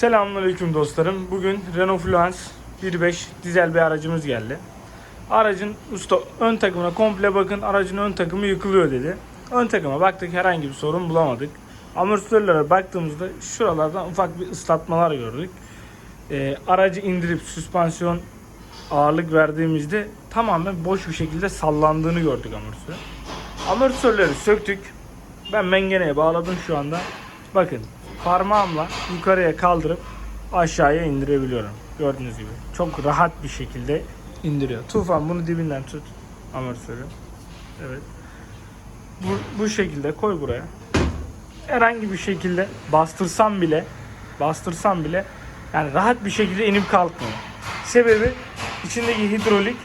Selamünaleyküm dostlarım. Bugün Renault Fluence 1.5 dizel bir aracımız geldi. Aracın usta ön takımına komple bakın aracın ön takımı yıkılıyor dedi. Ön takıma baktık herhangi bir sorun bulamadık. Amortisörlere baktığımızda şuralardan ufak bir ıslatmalar gördük. Ee, aracı indirip süspansiyon ağırlık verdiğimizde tamamen boş bir şekilde sallandığını gördük amortisör. Amortisörleri söktük. Ben mengeneye bağladım şu anda. Bakın parmağımla yukarıya kaldırıp aşağıya indirebiliyorum. Gördüğünüz gibi. Çok rahat bir şekilde indiriyor. Tufan bunu dibinden tut. Amortisörü. Evet. Bu, bu şekilde koy buraya. Herhangi bir şekilde bastırsam bile bastırsam bile yani rahat bir şekilde inip kalkmıyor. Sebebi içindeki hidrolik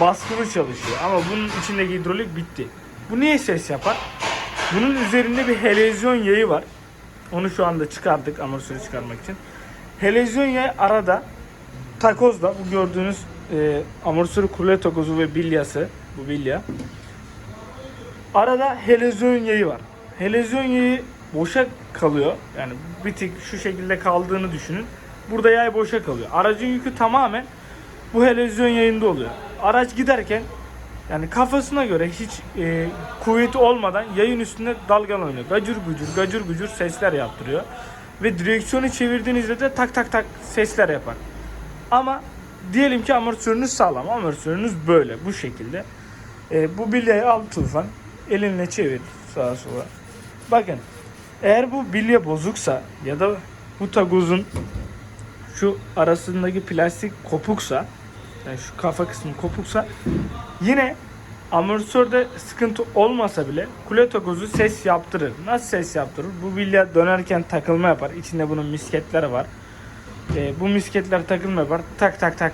baskılı çalışıyor. Ama bunun içindeki hidrolik bitti. Bu niye ses yapar? Bunun üzerinde bir helezyon yayı var. Onu şu anda çıkardık amortisörü çıkarmak için. Helezyon yay arada takozda bu gördüğünüz e, amortisörü kule takozu ve bilyası bu bilya. Arada helezyon yayı var. Helezyon yayı boşa kalıyor. Yani bir tık şu şekilde kaldığını düşünün. Burada yay boşa kalıyor. Aracın yükü tamamen bu helezyon yayında oluyor. Araç giderken yani kafasına göre hiç e, kuvveti olmadan yayın üstünde dalgalanıyor. Gacır gucur, gacır gucur sesler yaptırıyor. Ve direksiyonu çevirdiğinizde de tak tak tak sesler yapar. Ama diyelim ki amortisörünüz sağlam. Amortisörünüz böyle bu şekilde. E, bu bilyayı al Tufan. Elinle çevir sağa sola. Bakın eğer bu bilye bozuksa ya da bu tagozun şu arasındaki plastik kopuksa yani şu kafa kısmı kopuksa yine amortisörde sıkıntı olmasa bile kule takozu ses yaptırır. Nasıl ses yaptırır? Bu bilya dönerken takılma yapar. İçinde bunun misketleri var. Ee, bu misketler takılma yapar. Tak tak tak.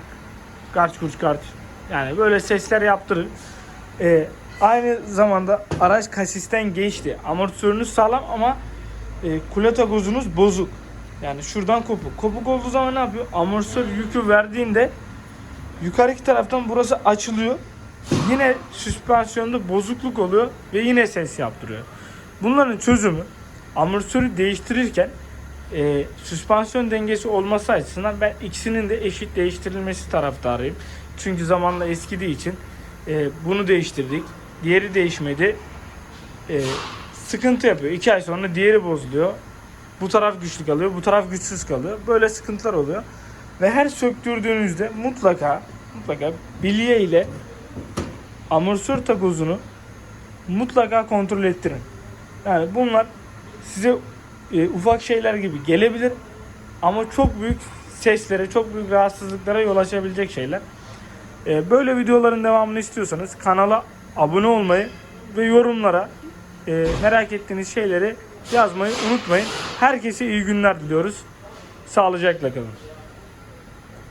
Garç kurç garç. Yani böyle sesler yaptırır. Ee, aynı zamanda araç kasisten geçti. Amortisörünüz sağlam ama e, kule takozunuz bozuk. Yani şuradan kopuk. Kopuk olduğu zaman ne yapıyor? Amortisör yükü verdiğinde yukarıki taraftan burası açılıyor. Yine süspansiyonda bozukluk oluyor ve yine ses yaptırıyor. Bunların çözümü amortisörü değiştirirken e, süspansiyon dengesi olması açısından ben ikisinin de eşit değiştirilmesi taraftarıyım. Çünkü zamanla eskidiği için e, bunu değiştirdik. Diğeri değişmedi. E, sıkıntı yapıyor. İki ay sonra diğeri bozuluyor. Bu taraf güçlü kalıyor, bu taraf güçsüz kalıyor. Böyle sıkıntılar oluyor. Ve her söktürdüğünüzde mutlaka mutlaka bilye ile amortisör takozunu mutlaka kontrol ettirin. Yani bunlar size e, ufak şeyler gibi gelebilir ama çok büyük seslere, çok büyük rahatsızlıklara yol açabilecek şeyler. E, böyle videoların devamını istiyorsanız kanala abone olmayı ve yorumlara e, merak ettiğiniz şeyleri yazmayı unutmayın. Herkese iyi günler diliyoruz. Sağlıcakla kalın.